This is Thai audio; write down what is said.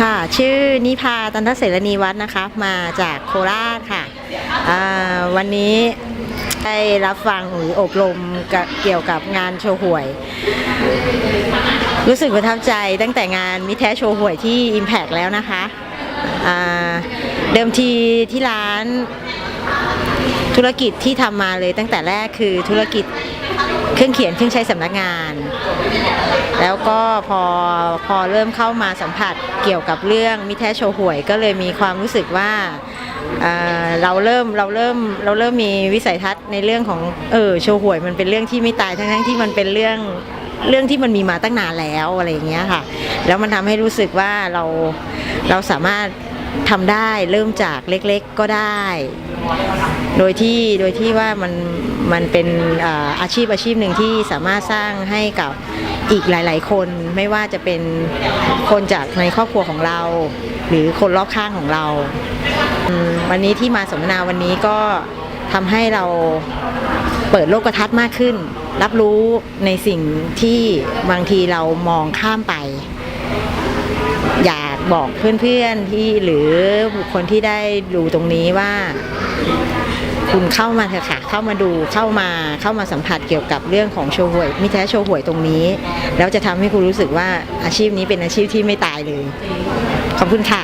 ค่ะ ชื่อนิพาตันทเสรณีวัฒน์นะคะ มาจากโคราชค่ะ วันนี้ได้รับฟังหรืออบรมเกี่ยวกับงานโชว์หวย รู้สึกประทับใจตั้งแต่งานมิแท้โชว์หวยที่ Impact แล้วนะคะ เดิมทีที่ร้าน ธุรกิจที่ทำมาเลยตั้งแต่แรกคือธุรกิจเครื่องเขียนเครื่องใช้สำนักงาน แล้วก็พอพอเริ่มเข้ามาสัมผัสเกี่ยวกับเรื่องมิแท้โชว์หวย ก็เลยมีความรู้สึกว่าเอ่อเราเริ่มเราเริ่มเราเริ่มมีวิสัยทัศน์ในเรื่องของเออโชว์หวยมันเป็นเรื่องที่ไม่ตายทั้งทั้งที่มันเป็นเรื่องเรื่องที่มันมีมาตั้งนานแล้วอะไรอย่างเงี้ยค่ะ แล้วมันทำให้รู้สึกว่าเราเราสามารถ ทำได้เริ่มจากเล็กๆก็ได้ โดยที่โดยที่ว่ามันมันเป็นอาชีพอาชีพหนึ่งที่สามารถสร้างให้กับอีกหลาย ๆ คนไม่ว่าจะเป็นคนจากในครอบครัวของเรา หรือคนรอบข้างของเรา วันนี้ที่มาสัมมนาวันนี้ก็ทำให้เราเปิดโลกทัศน์มากขึ้น รับรู้ในสิ่งที่บางทีเรามองข้ามไป บอกเพื่อนๆที่หรือบุคคลที่ได้ดูตรงนี้ว่า คุณเข้ามาเถอะค่ะเข้ามาดูเข้ามาเข้ามาสัมผัสเกี่ยวกับเรื่องของโชว์หวยมิแท้โชว์หวยตรงนี้ แล้วจะทำให้คุณรู้สึกว่าอาชีพนี้เป็นอาชีพที่ไม่ตายเลย ขอบคุณค่ะ